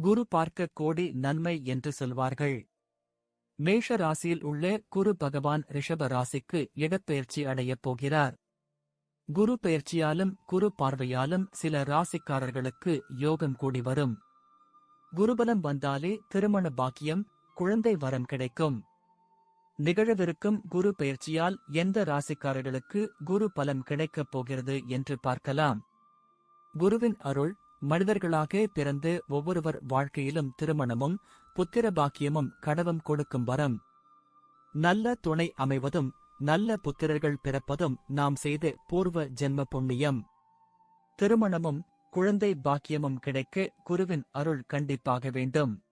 குரு பார்க்க கோடி நன்மை என்று சொல்வார்கள். மேஷ ராசியில் உள்ள குரு பகவான் ரிஷப ராசிக்கு இடப்பெயர்ச்சி அடையப் போகிறார். குரு பெயர்ச்சியாலும் குரு பார்வையாலும் சில ராசிக்காரர்களுக்கு யோகம் கூடி வரும். குருபலம் வந்தாலே திருமண பாக்கியம் குழந்தை வரம் கிடைக்கும். நிகழவிருக்கும் குரு பெயர்ச்சியால் எந்த ராசிக்காரர்களுக்கு குரு பலம் கிடைக்கப் போகிறது என்று பார்க்கலாம். குருவின் அருள் மனிதர்களாக பிறந்து ஒவ்வொருவர் வாழ்க்கையிலும் திருமணமும் புத்திர பாக்கியமும் கடவும் கொடுக்கும் வரம். நல்ல துணை அமைவதும் நல்ல புத்திரர்கள் பிறப்பதும் நாம் செய்த பூர்வ ஜென்ம புண்ணியம். திருமணமும் குழந்தை பாக்கியமும் கிடைக்க குருவின் அருள் கண்டிப்பாக வேண்டும்.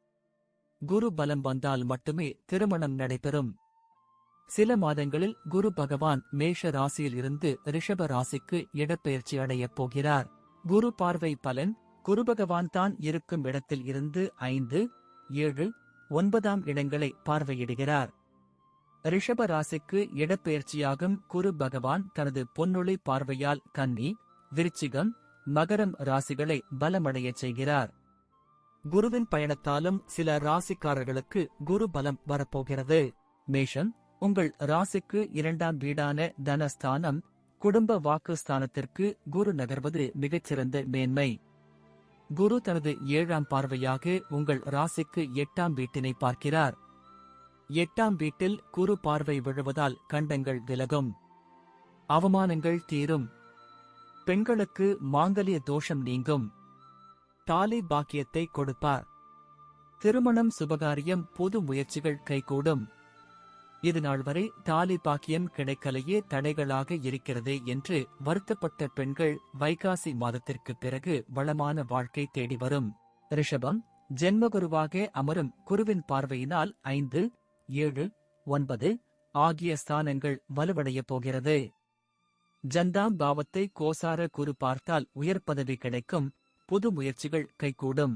குரு பலம் வந்தால் மட்டுமே திருமணம் நடைபெறும். சில மாதங்களில் குரு பகவான் மேஷ ராசியில் இருந்து ரிஷப ராசிக்கு இடப்பெயர்ச்சி அடையப் போகிறார். குரு பார்வை பலன் குரு பகவான் தான் இருக்கும் இடத்தில் இருந்து ஐந்து ஏழு ஒன்பதாம் இடங்களை பார்வையிடுகிறார். ரிஷப ராசிக்கு இடப்பெயர்ச்சியாகும் குரு பகவான் தனது பொன்னொளி பார்வையால் கன்னி விருச்சிகம் மகரம் ராசிகளை பலமடையச் செய்கிறார். குருவின் பயணத்தாலும் சில ராசிக்காரர்களுக்கு குரு பலம் வரப்போகிறது. மேஷம் உங்கள் ராசிக்கு இரண்டாம் வீடான தனஸ்தானம் குடும்ப வாக்குஸ்தானத்திற்கு குரு நகர்வது மிகச்சிறந்த மேன்மை. குரு தனது ஏழாம் பார்வையாக உங்கள் ராசிக்கு எட்டாம் வீட்டினை பார்க்கிறார். எட்டாம் வீட்டில் குரு பார்வை விழுவதால் கண்டங்கள் விலகும். அவமானங்கள் தீரும். பெண்களுக்கு மாங்கல்ய தோஷம் நீங்கும். தாலி பாக்கியத்தை கொடுப்பார். திருமணம் சுபகாரியம் புது முயற்சிகள் கைகூடும். இதுநாள் வரை தாலி பாக்கியம் கிடைக்கலையே தடைகளாக இருக்கிறது என்று வருத்தப்பட்ட பெண்கள் வைகாசி மாதத்திற்கு பிறகு வளமான வாழ்க்கை தேடி வரும். ரிஷபம் ஜென்மகுருவாக அமரும் குருவின் பார்வையினால் ஐந்து ஏழு ஒன்பது ஆகிய ஸ்தானங்கள் வலுவடையப் போகிறது. ஜந்தாம் பாவத்தை கோசார குரு பார்த்தால் உயர் பதவி கிடைக்கும் புது முயற்சிகள் கைகூடும்.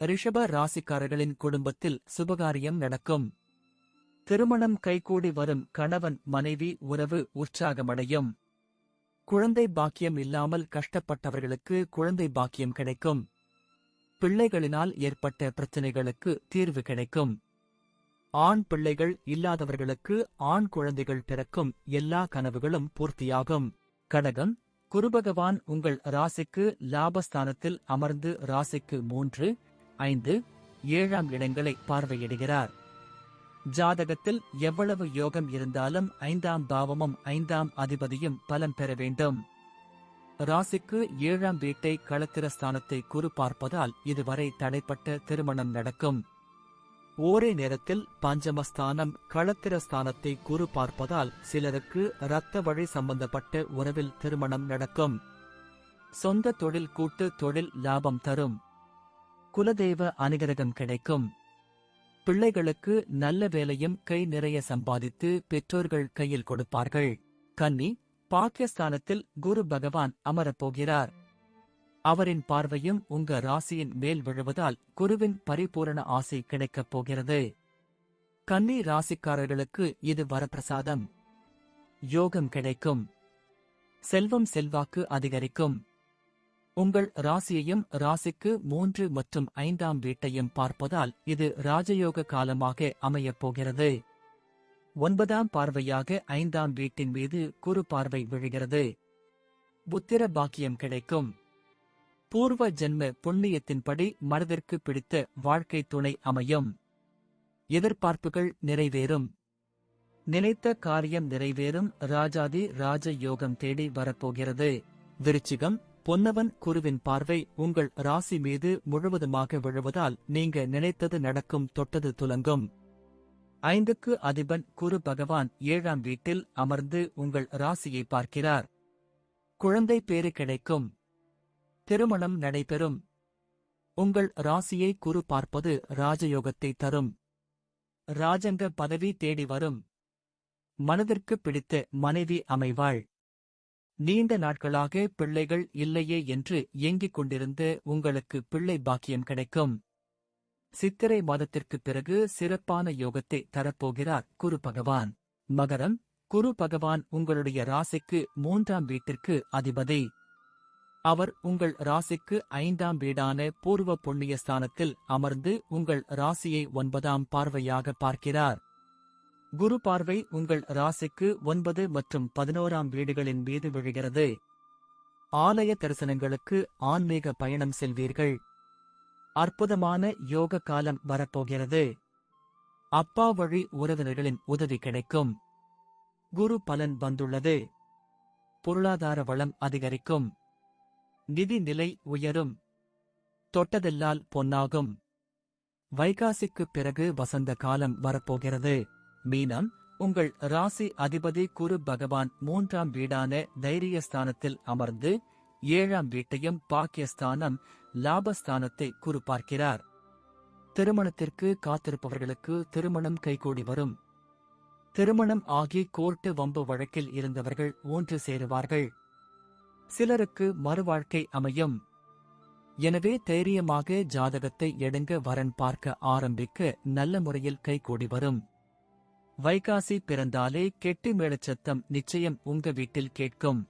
ரிஷப ராசிக்காரர்களின் குடும்பத்தில் சுபகாரியம் நடக்கும். திருமணம் கைகூடி வரும் கணவன் மனைவி உறவு உற்சாகமடையும். குழந்தை பாக்கியம் இல்லாமல் கஷ்டப்பட்டவர்களுக்கு குழந்தை பாக்கியம் கிடைக்கும். பிள்ளைகளினால் ஏற்பட்ட பிரச்சனைகளுக்கு தீர்வு கிடைக்கும். ஆண் பிள்ளைகள் இல்லாதவர்களுக்கு ஆண் குழந்தைகள் பிறக்கும் எல்லா கனவுகளும் பூர்த்தியாகும். கடகம் குருபகவான் உங்கள் ராசிக்கு லாபஸ்தானத்தில் அமர்ந்து ராசிக்கு மூன்று ஐந்து ஏழாம் இடங்களை பார்வையிடுகிறார். ஜாதகத்தில் எவ்வளவு யோகம் இருந்தாலும் ஐந்தாம் பாவமும் ஐந்தாம் அதிபதியும் பலம் பெற வேண்டும். ராசிக்கு ஏழாம் வீட்டை களத்திர ஸ்தானத்தை குறு பார்ப்பதால் இதுவரை தடைப்பட்ட திருமணம் நடக்கும். ஒரே நேரத்தில் பஞ்சமஸ்தானம் களத்திர ஸ்தானத்தை குறு பார்ப்பதால் சிலருக்கு இரத்த வழி சம்பந்தப்பட்ட உறவில் திருமணம் நடக்கும். சொந்த தொழில் கூட்டு தொழில் லாபம் தரும். குலதெய்வ அனுகிரகம் கிடைக்கும். பிள்ளைகளுக்கு நல்ல வேலையும் கை நிறைய சம்பாதித்து பெற்றோர்கள் கையில் கொடுப்பார்கள். கன்னி பாகிஸ்தானத்தில் குரு பகவான் அமரப்போகிறார் அவரின் பார்வையும் உங்க ராசியின் மேல் விழுவதால் குருவின் பரிபூரண ஆசை கிடைக்கப் போகிறது. கன்னி ராசிக்காரர்களுக்கு இது வரப்பிரசாதம். யோகம் கிடைக்கும். செல்வம் செல்வாக்கு அதிகரிக்கும். உங்கள் ராசியையும் ராசிக்கு மூன்று மற்றும் ஐந்தாம் வீட்டையும் பார்ப்பதால் இது ராஜயோக காலமாக அமையப் போகிறது. ஒன்பதாம் பார்வையாக ஐந்தாம் வீட்டின் மீது குறு பார்வை விழுகிறது. புத்திர பாக்கியம் கிடைக்கும். பூர்வ ஜென்ம புண்ணியத்தின்படி மனதிற்கு பிடித்த வாழ்க்கை துணை அமையும். எதிர்பார்ப்புகள் நிறைவேறும். நினைத்த காரியம் நிறைவேறும். ராஜாதி ராஜ யோகம் தேடி வரப்போகிறது. விருச்சிகம் பொன்னவன் குருவின் பார்வை உங்கள் ராசி மீது முழுவதுமாக விழுவதால் நீங்க நினைத்தது நடக்கும் தொட்டது துலங்கும். ஐந்துக்கு அதிபன் குரு பகவான் ஏழாம் வீட்டில் அமர்ந்து உங்கள் ராசியை பார்க்கிறார். குழந்தை பேறு கிடைக்கும். திருமணம் நடைபெறும். உங்கள் ராசியை குரு பார்ப்பது ராஜயோகத்தை தரும். ராஜங்க பதவி தேடி வரும். மனதிற்கு பிடித்த மனைவி அமைவாள். நீண்ட நாட்களாக பிள்ளைகள் இல்லையே என்று ஏங்கிக் கொண்டிருந்த உங்களுக்கு பிள்ளை பாக்கியம் கிடைக்கும். சித்திரை மாதத்திற்கு பிறகு சிறப்பான யோகத்தை தரப்போகிறார் குரு பகவான். மகரம் குரு பகவான் உங்களுடைய ராசிக்கு மூன்றாம் வீட்டிற்கு அதிபதி. அவர் உங்கள் ராசிக்கு ஐந்தாம் வீடான பூர்வ புண்ணிய ஸ்தானத்தில் அமர்ந்து உங்கள் ராசியை ஒன்பதாம் பார்வையாக பார்க்கிறார். குரு பார்வை உங்கள் ராசிக்கு ஒன்பது மற்றும் பதினோராம் வீடுகளின் மீது விழுகிறது. ஆலய தரிசனங்களுக்கு ஆன்மீக பயணம் செல்வீர்கள். அற்புதமான யோக காலம் வரப்போகிறது. அப்பா வழி உறவினர்களின் உதவி கிடைக்கும். குரு பலன் வந்துள்ளது. பொருளாதார வளம் அதிகரிக்கும். நிதி நிலை உயரும். தொட்டதெல்லால் பொன்னாகும். வைகாசிக்குப் பிறகு வசந்த காலம் வரப்போகிறது. மீனம் உங்கள் ராசி அதிபதி குரு பகவான் மூன்றாம் வீடான தைரியஸ்தானத்தில் அமர்ந்து ஏழாம் வீட்டையும் பாக்கியஸ்தானம் லாபஸ்தானத்தை குரு பார்க்கிறார். திருமணத்திற்கு காத்திருப்பவர்களுக்கு திருமணம் கைகூடி வரும். திருமணம் ஆகி கோர்ட்டு வம்பு வழக்கில் இருந்தவர்கள் ஒன்று சேருவார்கள். சிலருக்கு மறுவாழ்க்கை அமையும். எனவே தைரியமாக ஜாதகத்தை எடுங்க வரன் பார்க்க ஆரம்பிக்க நல்ல முறையில் கைகூடி வரும். வைகாசி பிறந்தாலே கெட்டி மேளச்சத்தம் நிச்சயம் உங்க வீட்டில் கேட்கும்.